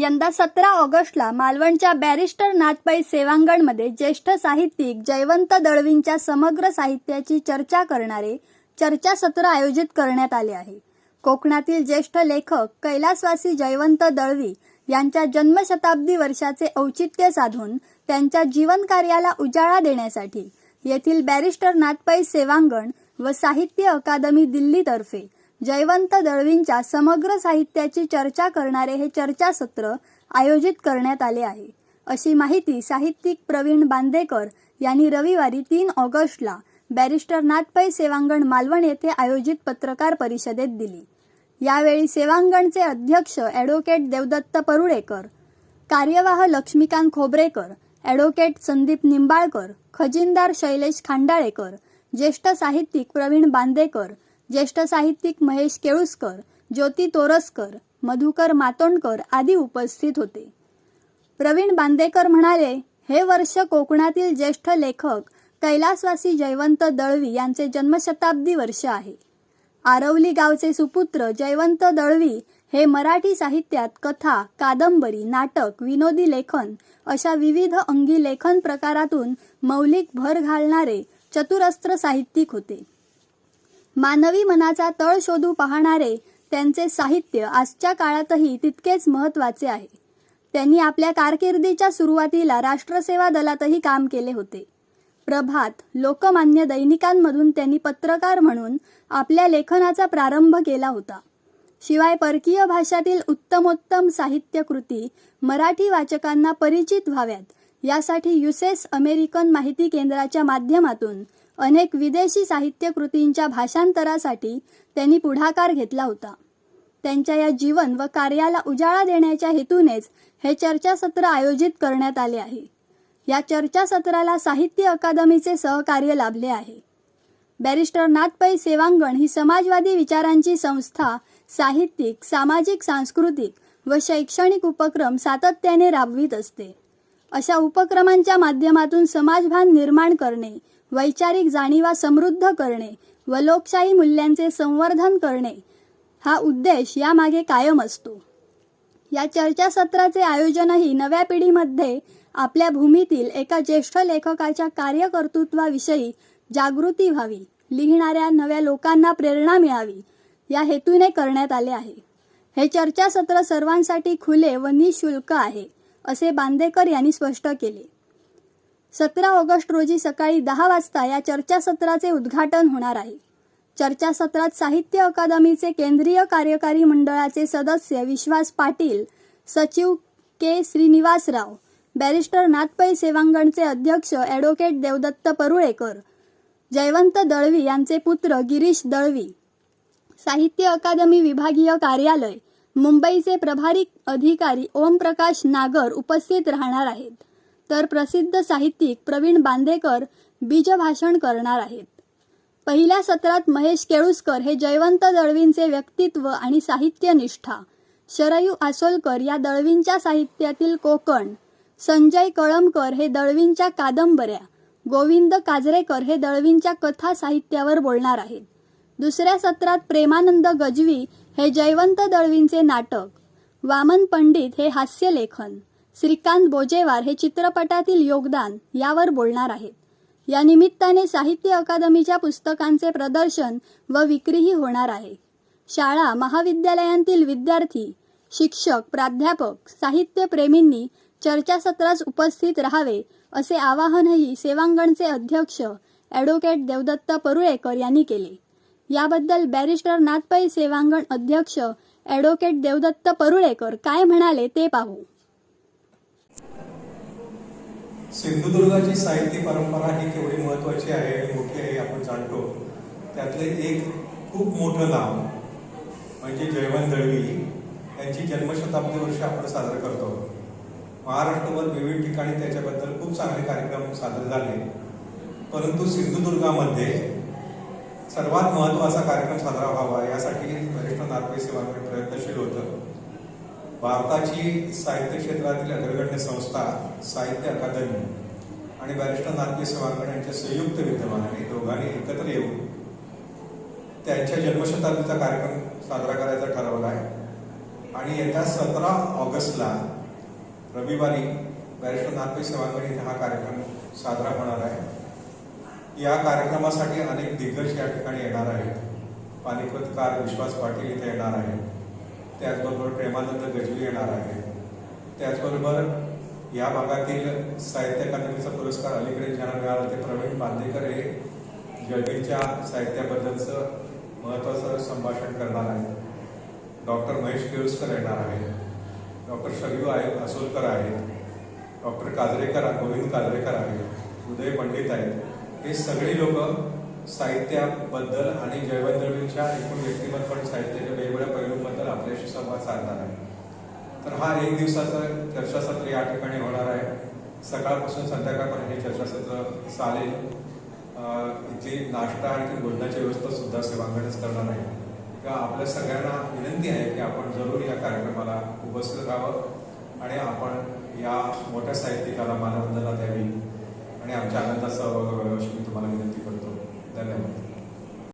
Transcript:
यंदा सतरा ऑगस्टला मालवणच्या बॅरिस्टर नाथपाई सेवांगणमध्ये ज्येष्ठ साहित्यिक जयवंत दळवींच्या समग्र साहित्याची चर्चा करणारे चर्चासत्र आयोजित करण्यात आले आहे. कोकणातील ज्येष्ठ लेखक कैलासवासी जयवंत दळवी यांच्या जन्मशताब्दी वर्षाचे औचित्य साधून त्यांच्या जीवन कार्याला उजाळा देण्यासाठी येथील बॅरिस्टर नाथपाई सेवांगण व साहित्य अकादमी दिल्लीतर्फे जयवंत दळवींच्या समग्र साहित्याची चर्चा करणारे हे चर्चासत्र आयोजित करण्यात आले आहे. अशी माहिती साहित्यिक प्रवीण बांदेकर यांनी रविवारी तीन ऑगस्टला बॅरिस्टर नाथपाई सेवांगण मालवण येथे आयोजित पत्रकार परिषदेत दिली. यावेळी सेवांगणचे अध्यक्ष ॲडव्होकेट देवदत्त परुळेकर कार्यवाह लक्ष्मीकांत खोबरेकर ॲडव्होकेट संदीप निंबाळकर खजिनदार शैलेश खांडाळेकर ज्येष्ठ साहित्यिक प्रवीण बांदेकर ज्येष्ठ साहित्यिक महेश केळुसकर ज्योती तोरसकर मधुकर मातोंडकर आदी उपस्थित होते. प्रवीण बांदेकर म्हणाले हे वर्ष कोकणातील ज्येष्ठ लेखक कैलासवासी जयवंत दळवी यांचे जन्मशताब्दी वर्ष आहे. आरवली गावचे सुपुत्र जयवंत दळवी हे मराठी साहित्यात कथा कादंबरी नाटक विनोदी लेखन अशा विविध अंगी लेखन प्रकारातून मौलिक भर घालणारे चतुरस्त्र साहित्यिक होते. मानवी मनाचा तळ शोधू पाहणारे त्यांचे साहित्य आजच्या काळातही तितकेच महत्त्वाचे आहे. त्यांनी आपल्या कारकिर्दीच्या सुरुवातीला राष्ट्रसेवा दलातही काम केले होते. प्रभात लोकमान्य दैनिकांमधून त्यांनी पत्रकार म्हणून आपल्या लेखनाचा प्रारंभ केला होता. शिवाय परकीय भाषातील उत्तमोत्तम साहित्य कृती मराठी वाचकांना परिचित व्हाव्यात यासाठी युसेस अमेरिकन माहिती केंद्राच्या माध्यमातून अनेक विदेशी साहित्य कृतींच्या भाषांतरासाठी त्यांनी पुढाकार घेतला होता. त्यांच्या या जीवन व कार्याला उजाळा देण्याच्या हेतूनेच हे चर्चासत्र आयोजित करण्यात आले आहे. या चर्चासत्राला साहित्य अकादमीचे सहकार्य लाभले आहे. बॅरिस्टर नाथपै सेवांगण ही समाजवादी विचारांची संस्था साहित्यिक सामाजिक सांस्कृतिक व शैक्षणिक उपक्रम सातत्याने राबवित असते. अशा उपक्रमांच्या माध्यमातून समाजभान निर्माण करणे वैचारिक जाणीवा समृद्ध करणे व लोकशाही मूल्यांचे संवर्धन करणे हा उद्देश यामागे कायम असतो. या चर्चासत्राचे आयोजनही नव्या पिढीमध्ये आपल्या भूमीतील एका ज्येष्ठ लेखकाच्या कार्यकर्तृत्वाविषयी जागृती व्हावी लिहिणाऱ्या नव्या लोकांना प्रेरणा मिळावी या हेतूने करण्यात आले आहे. हे चर्चासत्र सर्वांसाठी खुले व निशुल्क आहे असे बांदेकर यांनी स्पष्ट केले. सतरा ऑगस्ट रोजी सकाळी दहा वाजता या चर्चासत्राचे उद्घाटन होणार आहे. चर्चासत्रात साहित्य अकादमीचे केंद्रीय कार्यकारी मंडळाचे सदस्य विश्वास पाटील सचिव के श्रीनिवासराव बॅरिस्टर नाथपै सेवांगणचे अध्यक्ष ॲडव्होकेट देवदत्त परुळेकर जयवंत दळवी यांचे पुत्र गिरीश दळवी साहित्य अकादमी विभागीय कार्यालय मुंबईचे प्रभारी अधिकारी ओमप्रकाश नागर उपस्थित राहणार आहेत. तर प्रसिद्ध साहित्यिक प्रवीण बांदेकर बीजभाषण करणार आहेत. पहिल्या सत्रात महेश केळुसकर हे जयवंत दळवींचे व्यक्तित्व आणि साहित्य निष्ठा शरयू आसोलकर या दळवींच्या साहित्यातील कोकण. संजय कळमकर हे दळवींच्या कादंबऱ्या. गोविंद काजरेकर हे दळवींच्या कथा साहित्यावर बोलणार आहेत. दुसऱ्या सत्रात प्रेमानंद गजवी हे जयवंत दळवींचे नाटक. वामन पंडित हे हास्यलेखन. श्रीकांत बोजेवार हे चित्रपटातील योगदान यावर बोलणार आहेत. या निमित्ताने साहित्य अकादमीच्या पुस्तकांचे प्रदर्शन व विक्रीही होणार आहे. शाळा महाविद्यालयांतील विद्यार्थी शिक्षक प्राध्यापक साहित्यप्रेमींनी चर्चासत्रास उपस्थित राहावे असे आवाहनही सेवांगणचे अध्यक्ष ॲडव्होकेट देवदत्त परुळेकर यांनी केले. याबद्दल बॅरिस्टर नाथपै सेवांगण अध्यक्ष ॲडव्होकेट देवदत्त परुळेकर काय म्हणाले ते पाहू. सिंधुदुर्गाची साहित्य परंपरा ही केवढी महत्वाची आहे आणि मोठी आहे आपण जाणतो. त्यातले एक खूप मोठं नाव म्हणजे जयवंत दळवी यांची जन्मशताब्दी वर्ष आपण साजरं करतो. महाराष्ट्रभर विविध ठिकाणी त्याच्याबद्दल खूप चांगले कार्यक्रम सादर झाले. परंतु सिंधुदुर्गामध्ये सर्वात महत्त्वाचा कार्यक्रम साजरा व्हावा यासाठी वरिष्ठ नागरिक सेवांकडे प्रयत्नशील होतं. भारताची साहित्य क्षेत्रातील अग्रगण्य संस्था साहित्य अकादमी आणि बॅरिस्टर नाथपे सेवांगण यांच्या संयुक्त विद्यमानाने दोघांनी एकत्र येऊन त्यांच्या जन्मशताब्दीचा कार्यक्रम साजरा करायचा ठरवला आहे. आणि येत्या सतरा ऑगस्टला रविवारी बॅरिस्टर नाथपै सेवांगण हा कार्यक्रम साजरा होणार आहे. या कार्यक्रमासाठी अनेक दिग्गज या ठिकाणी येणार आहेत. पानिपतकार विश्वास पाटील इथे येणार आहेत. त्याचबरोबर प्रेमानंद गजवी येणार आहे. त्याचबरोबर या भागातील साहित्य अकादमीचा पुरस्कार अलीकडे ज्यांना मिळाला ते प्रवीण बांदेकर हे जळगावीच्या साहित्याबद्दलचं महत्वाचं संभाषण करणार आहेत. डॉक्टर महेश केळुसकर येणार आहेत. डॉक्टर शरीव आहे असोलकर आहेत. डॉक्टर काजरेकर गोविंद काजरेकर आहेत. उदय पंडित आहेत. हे सगळे लोक साहित्याबद्दल आणि जयवंतवींच्या एकूण व्यक्तिमत्व आणि साहित्याच्या वेगवेगळ्या पैलू आपल्याशी संवाद साधणार आहे. तर हा एक दिवसाचं चर्चासत्र या ठिकाणी होणार आहे. सकाळपासून संध्याकाळपर्यंत हे चर्चासत्र चालेल. इथली नाश्ता आणि भोजनाची व्यवस्था सुद्धा सेवांगणच करणार आहे. किंवा आपल्या सगळ्यांना विनंती आहे की आपण जरूर या कार्यक्रमाला उपस्थित राहावं आणि आपण या मोठ्या साहित्यिकाला मानवंदना द्यावी. आणि आमच्या आनंदाचा सहभाग व्हावा अशी मी तुम्हाला विनंती करतो. धन्यवाद.